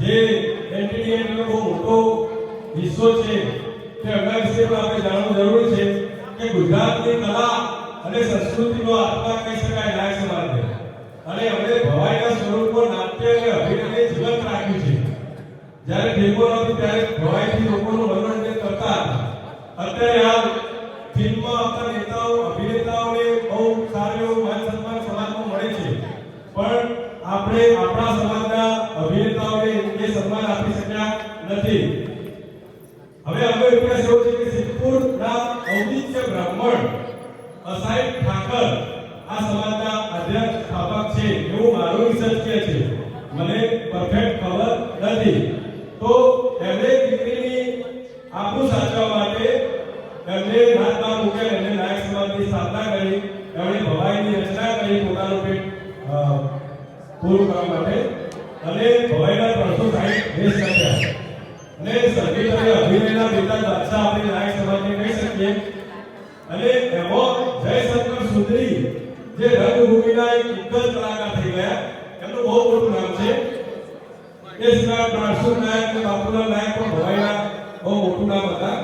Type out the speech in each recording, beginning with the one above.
જે એનટીડીએનો બહુ મોટો હિસ્સો છે, તે અગા વિશે આપણે જાણવું જરૂરી છે કે ગુજરાતની કલા અને સંસ્કૃતિનો આત્મા કહી શકાય નાયક સમાજને અને અમે ભવાઈના સ્વરૂપમાં નાટ્ય અને અભિનયને જીવંત રાખ્યું છે. જ્યારે ફિલ્મો નથી ત્યારે ભવાઈથી લોકોનું મનોરંજન કરતા અત્યારે હાલ ફિલ્મમાં આવતા નેતાઓ, અભિનેતાઓને બહુ સારું એવું માન સન્માન સમાજમાં મળે છે. પણ આપણે આપણા સમાજના અભિનેતાઓને એ સન્માન આપી શક્યા નથી. હવે અમે વિકાસ એવો છે કે સિદ્ધપુરના ઔદિત્ય બ્રાહ્મણ અસાઈ ઠાકર આ સમાજના અધ્યક્ષ સ્થાપક છે એવું મારું રિસર્ચ કે છે. મને પરફેક્ટ ખબર નથી. તો એમણે દીકરીની આબરૂ સાચવવા માટે એમને નાતમાં મૂક્યા એમને નાયક સમાજની સ્થાપના કરી. એમણે ભવાઈની રચના કરી પોતાનું પેટ પૂરું કરવા માટે. અને ભવાઈના ત્રણસો સાહીઠ દેશ લખ્યા અને સંગીત અને અભિનયના પિતા બાદશાહ આપણે નાયક સમાજને કહી શકીએ. અને એમાં જયશંકર સુંદરી, જે રંગભૂમિના એક દિગ્ગજ કલાકાર થઈ ગયા. એમનું બહુ મોટું નામ છે. એ સિવાય પ્રાણસુર નાયક અને બાપુલાલ નાયક પણ ભવાઈના બહુ મોટું નામ હતા.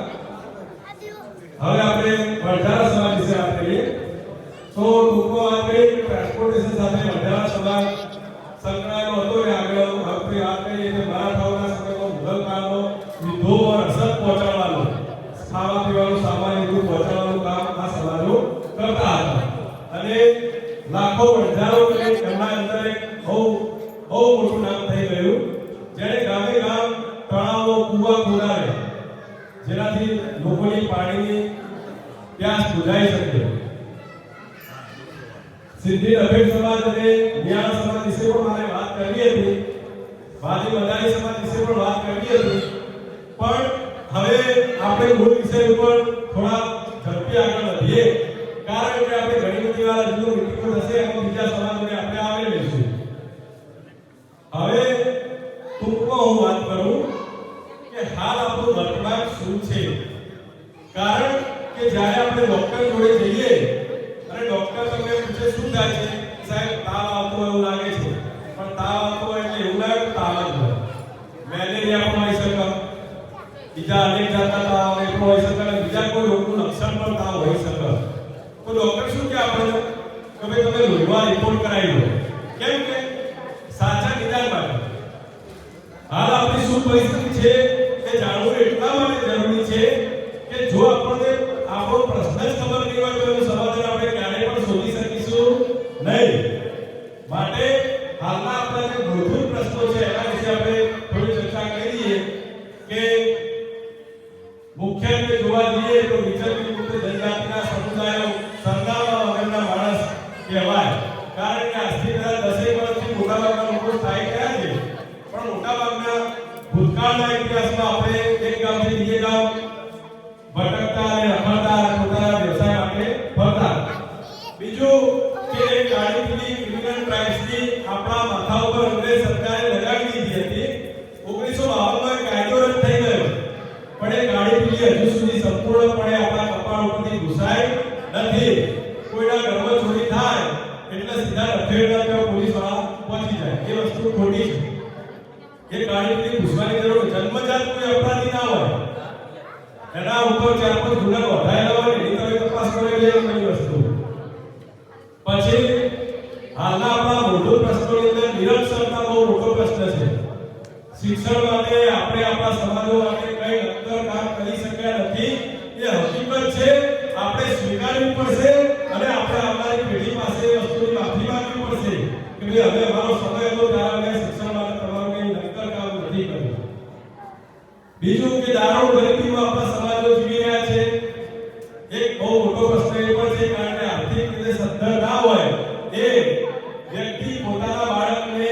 હવે આપણે વડધારા સમાજ વિશે વાત કરીએ. તો ટૂંકમાં વાત કરીએ ટ્રાન્સપોર્ટેશન સાથે વડધારા સમાજ સંકળાયેલો હતો એ આગળ આપણે વાત કરીએ કે મરાઠાઓના સમયમાં મુઘલ કાળનો વિદ્રોહ અને અસર પહોંચાડવાનો ખાવા પીવાનું સામાન બધું પહોંચાડવાનું કામ આ સમાજો કરતા હતા. અને લાખો હજારો એમના અંદર એક બહુ બહુ મોટું નામ થઈ ગયું. જેને ગામે ગામ તળાવો, કુવા ખોદાવે જેનાથી લોકોની પાણીની પ્યાસ બુઝાઈ શકે. સિદ્ધિ અભેદ સમાજ અને ન્યાય સમાજ વિશે પણ મારે વાત કરવી હતી. વાદી મદારી સમાજ વિશે પણ વાત કરવી હતી. પણ હવે આપણે મૂળ વિષય ઉપર થોડા ઝડપી આગળ વધીએ. કારણ કે આપણે ઘણી બધી વાર હજુ મીટિંગો થશે એમાં બીજા સમાજોને આપણે આવી લઈશું. હવે ટૂંકમાં હું વાત કરું કે હાલ આપણું વર્તમાન શું છે? કારણ કે જ્યારે આપણે ડોક્ટર જોડે જઈએ થાય છે. સાહેબ, તાવ આવતો એવું લાગે છે. પણ તાવ આવતો એટલે એવું લાગે તાવ જ હોય. મેલેરિયા પણ હોઈ શકે. બીજા અનેક જાતના તાવ એ પણ હોઈ શકે. બીજા કોઈ રોગનું લક્ષણ પણ તાવ હોઈ શકે. તો ડોક્ટર શું કે આપણે કે તમે લોહીમાં રિપોર્ટ કરાવી લો. કેમ કે સાચા નિદાન માટે. હાલ આપણી શું પરિસ્થિતિ છે એ જાણવું એટલા માટે જરૂરી છે ચર્ચા કે મુખ્યત્વે જોવા જઈએ તો વિચરતી મુક્ત જનજાતિના સમુદાયો સરનામા વગરના માણસ કહેવાય. કારણ કે આજથી કદાચ દસેક વર્ષથી મોટાભાગના લોકો સ્થાયી થયા છે. પણ મોટાભાગના ભૂતકાળના ઇતિહાસમાં આપણે એક ગામથી બીજે ગામ ભટકતા અને રખડતા પોતાના વ્યવસાય માટે ફરતા. બીજું કે પીળી ક્રિમિનલ ટ્રાઇબ્સની આપણા માથા ઉપર અંગ્રેજ સરકારે લગાવી દીધી હતી ઓગણીસો બાવનમાં કાયદો રદ થઈ ગયો પણ એ કાળી પીળી હજુ સુધી સંપૂર્ણપણે આપણા કપાળ ઉપરથી ઘૂસાય નથી કોઈના ઘરમાં ચોરી થાય એટલે સીધા રખેડતા ત્યાં પોલીસવાળા પહોંચી જાય એ વસ્તુ ખોટી છે એ પૂછવાની જરૂર જન્મજાત કોઈ અપરાધી ના હોય. એના ઉપર ચાર પાંચ ગુના નોંધાયેલા હોય એની તમે તપાસ કરી એ કઈ વસ્તુ. પછી હાલના આપણા મૂળભૂત પ્રશ્નોની અંદર નિરક્ષરતા બહુ મોટો પ્રશ્ન છે. શિક્ષણ માટે આપણે આપણા સમાજો માટે કઈ અંતર કામ કરી શક્યા નથી. એ હકીકત છે, આપણે સ્વીકારવી પડશે અને આપણે આવનારી પેઢી પાસે વસ્તુની માફી માંગવી પડશે કે ભાઈ, હવે અમારો સમય હતો ત્યારે અમે શિક્ષણ માટે તમારું કઈ નક્કર કામ નથી કર્યું બીજું કે દારૂ ગરીબીમાં આપણા સમાજો જીવી રહ્યા છે એક બહુ મોટો પ્રશ્ન એ પણ છે કારણ કે સદ્ધર ના હોય એ વ્યક્તિ પોતાના બાળકને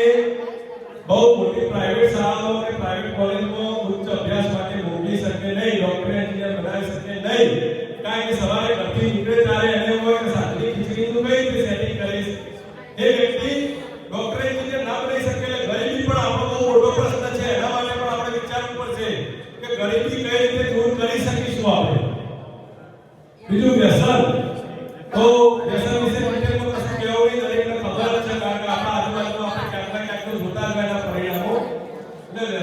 બહુ મોટી પ્રાઇવેટ શાળાઓ અને પ્રાઇવેટ કોલેજમાં ઉચ્ચ અભ્યાસ માટે મોકલી શકે નહીં ડોક્ટર એન્જિનિયર બનાવી શકે નહીં કારણ કે સવારે ઘરથી નીકળે ત્યારે એને એમ હોય કે સાંજની ખીચડીનું કઈ રીતે સેટિંગ કરીશ એ વ્યક્તિ ડોક્ટર એન્જિનિયર ના બની શકે એટલે ગરીબી પણ આપણો બહુ મોટો પ્રશ્ન છે એના માટે પણ આપણે વિચારવું પડશે કે ગરીબી કઈ રીતે દૂર કરી શકીશું આપણે બીજું વ્યસન તો વ્યસન વિશે ડિટેલમાં કશું કહેવું નહીં દરેકને ખબર જ છે કારણ કે આપણા આજુબાજુમાં આપણે ક્યાંક ને ક્યાંક તો જોતા જ હોય એના પરિણામો એટલે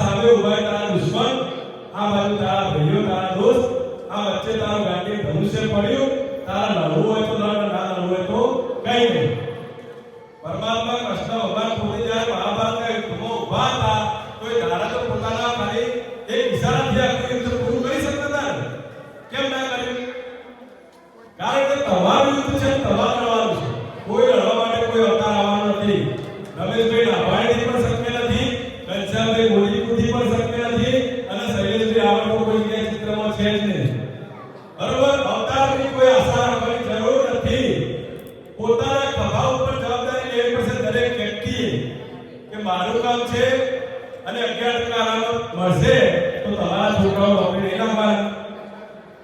સામે ઊભા હોય તારા દુશ્મન આ બાજુ તારા ભાઈઓ તારા દોસ્ત આ વચ્ચે તારું ગાંડી પડ્યું તારા લડવું હોય તો લડ ના લડવું હોય તો કઈ નહીં પરમાત્મા કૃષ્ણ ભગવાન પોતે જ્યારે મહાભારતના યુદ્ધમાં ઊભા હતા તો એ ધારા તો પોતાના ખાલી એક ઈશારાથી આખું યુદ્ધ પૂરું કરી શકતા હતા કેમ ના કર્યું કારણ કે તમારું યુદ્ધ છે તમારું લડવાનું છે કોઈ લડવા માટે કોઈ અવતાર આવવાનો નથી રમેશભાઈ નાભાણીથી પણ શક્ય નથી ઘનશ્યામભાઈ મોદીપુરથી પણ શક્ય નથી અને શૈલેષભાઈ આવડતો કોઈ જગ્યાએ ચિત્રમાં છે જ નહીં પોતાના જવાબદારી લેવી પડશે મારું કામ છે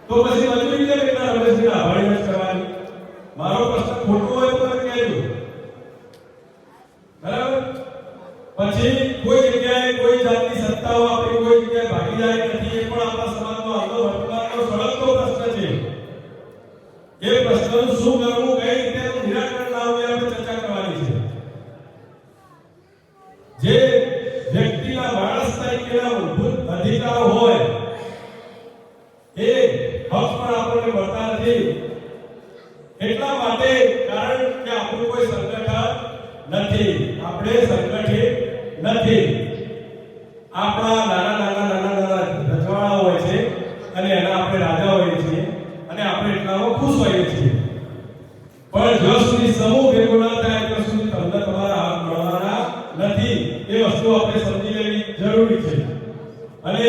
તો પછી મજૂરી કેમ એટલા મારો પ્રશ્ન ખોટો હોય તો મને બરાબર? પછી કોઈ જગ્યાએ કોઈ જાતની સત્તાઓ આપણી કોઈ જગ્યાએ ભાગીદારી નથી, એ પણ આપણા સમાજનો હાલનો વર્તમાનનો સળગતો પ્રશ્ન છે એ પ્રશ્નનું શું કરવું કઈ રીતે એનું નિરાકરણ લાવવું એ આપણે ચર્ચા કરવાની છે જે વ્યક્તિના માણસ તરીકેના મૂળભૂત અધિકારો હોય, એ હક પણ આપણને મળતા નથી. એટલા માટે કારણ કે આપણું કોઈ સંગઠન નથી. આપણે સંગઠિત નથી. આપણા નાના નાના નાના નાના રજવાડા હોય છે અને એના આપણે રાજા હોઈએ છીએ અને આપણે એટલામાં ખુશ હોઈએ છીએ. પણ જો સુધી સમૂહ ભેગો ના થાય, તો સુધી તમને તમારા હાથ મળવાના નથી. એ વસ્તુ આપણે સમજી લેવી જરૂરી છે. અને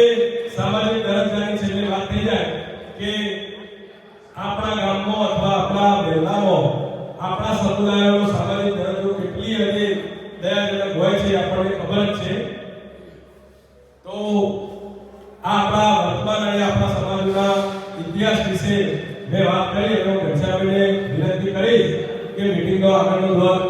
સામાજિક દરજ્જાની છેલ્લે વાત થઈ જાય કે આપણા ગામમાં અથવા આપણા મહેલામાં આપણા સમુદાયનો સામાજિક દરજ્જો કેટલી હદે દયાજનક હોય છે આપણને ખબર જ છે. તો આ આપણા વર્તમાન અને આપણા સમાજના ઇતિહાસ વિશે મેં વાત કરી એનો ઘનશ્યામને વિનંતી કરીશ કે મિટિંગનો આગળનો ભાગ